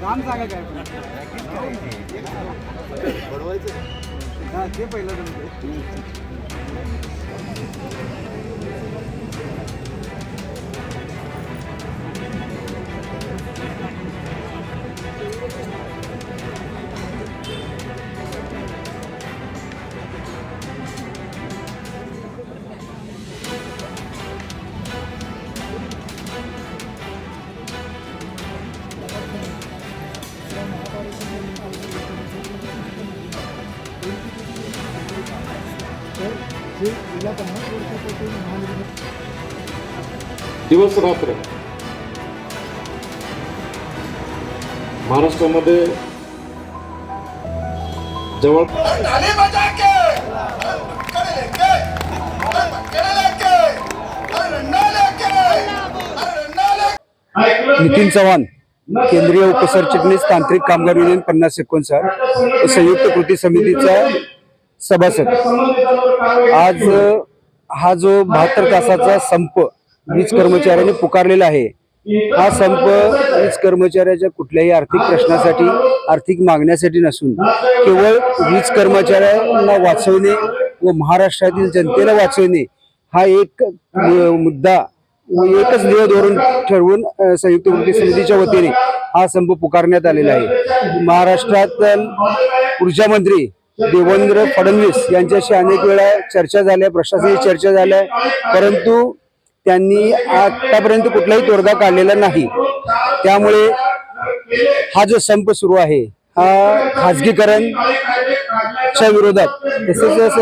काम सांगा काय पण. हा ते पहिलं तुमचं दिवस रात्र. महाराष्ट्रामध्ये जवळ वर्षापासून बजा दिवस रात्र महाराष्ट्रामध्ये जवळ नितीन चव्हाण केंद्रीय उपसरचिटणीस तांत्रिक कामगार युनियन पन्नास एकोणसाठ संयुक्त कृती समितीचा सभासद. आज हा जो बहात्तर तासाचा संप वीज कर्मचाऱ्यांनी पुकारलेला आहे हा संप वीज कर्मचाऱ्याच्या कुठल्याही आर्थिक प्रश्नासाठी आर्थिक मागण्यासाठी नसून केवळ वीज कर्मचाऱ्यांना वाचवणे व महाराष्ट्रातील जनतेला वाचवणे हा एक मुद्दा एकच ध्येय धोरण ठरवून संयुक्त कृती समितीच्या वतीने हा संप पुकारण्यात आलेला आहे. महाराष्ट्रात ऊर्जा मंत्री देवेंद्र फडणवीस यांच्याशी अनेक वेळा चर्चा झाल्या प्रशासनाची चर्चा झाल्या परंतु त्यांनी आतापर्यंत कुठलाही तोडगा काढलेला नाही. त्यामुळे हा जो संप सुरू आहे हा खाजगीकरणच्या विरोधात तसेच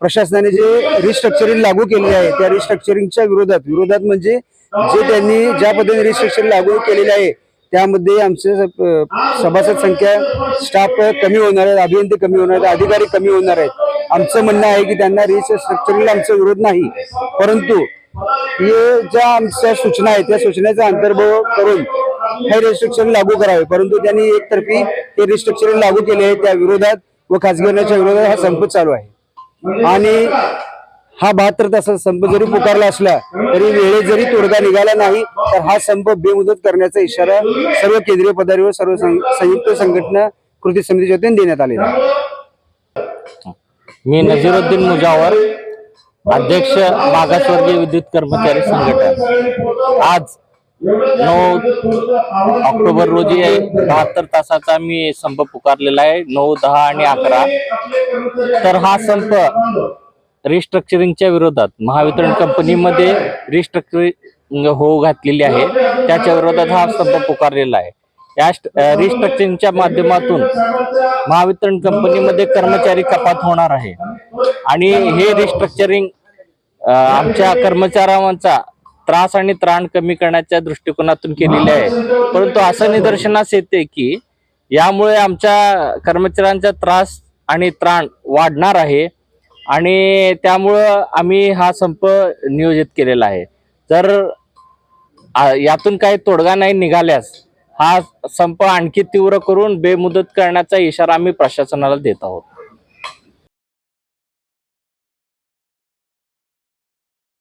प्रशासनाने जे रिस्ट्रक्चरिंग लागू केले आहे त्या रिस्ट्रक्चरिंगच्या विरोधात विरोधात म्हणजे जे त्यांनी ज्या पद्धतीने रिस्ट्रक्चरिंग लागू केलेले आहे त्यामध्ये आमचे सभासद संख्या स्टाफ कमी होणार आहेत अभियंते कमी होणार आहेत अधिकारी कमी होणार आहेत. आमचं म्हणणं आहे की त्यांना रिस्ट्रक्चरिंगला आमचा विरोध नाही. परंतु हे ज्या आमच्या सूचना आहेत त्या सूचनेचा अंतर्भाव करून हे रिस्ट्रिक्शन लागू करावे. परंतु त्यांनी एकतर्फी हे रिस्ट्रक्चरिंग लागू केले आहे त्या विरोधात व खाजगीकरणाच्या विरोधात हा संप चालू आहे. आणि हा बहात्तर तासाचा संप जरी पुकारला असला तरी वेळेत जरी तोडगा निघाला नाही तर हा संप बेमुदत करण्याचा इशारा सर्व केंद्रीय पदारीवर सर्व संयुक्त संघटना कृती समितीच्या वतीने देण्यात आलेला मी नजीरुद्दीन मुजावर अध्यक्ष मागासवर्गीय विद्युत कर्मचारी संघटन आज नऊ ऑक्टोबर रोजी बहात्तर तासाचा मी संप पुकारलेला आहे. नऊ दहा आणि अकरा. तर हा संप रिस्ट्रक्चरिंगच्या विरोधात महावितरण कंपनीमध्ये रिस्ट्रक्चरिंग होऊ घातलेली आहे. त्याच्या विरोधात हा संप पुकारलेला आहे. या रिस्ट्रक्चरिंगच्या माध्यमातून महावितरण कंपनीमध्ये कर्मचारी कपात होणार आहे. आणि हे रिस्ट्रक्चरिंग आमच्या कर्मचाऱ्यांचा त्रास आणि त्राण कमी करण्याच्या दृष्टिकोनातून केलेले आहे. परंतु असं निदर्शनास येते की यामुळे आमच्या कर्मचाऱ्यांचा त्रास आणि त्राण वाढणार आहे. आणि त्यामुळं आम्ही हा संप नियोजित केलेला आहे. जर यातून काही तोडगा नाही निघाल्यास हा संप आणखी तीव्र करून बेमुदत करण्याचा इशारा आम्ही प्रशासनाला देत आहोत.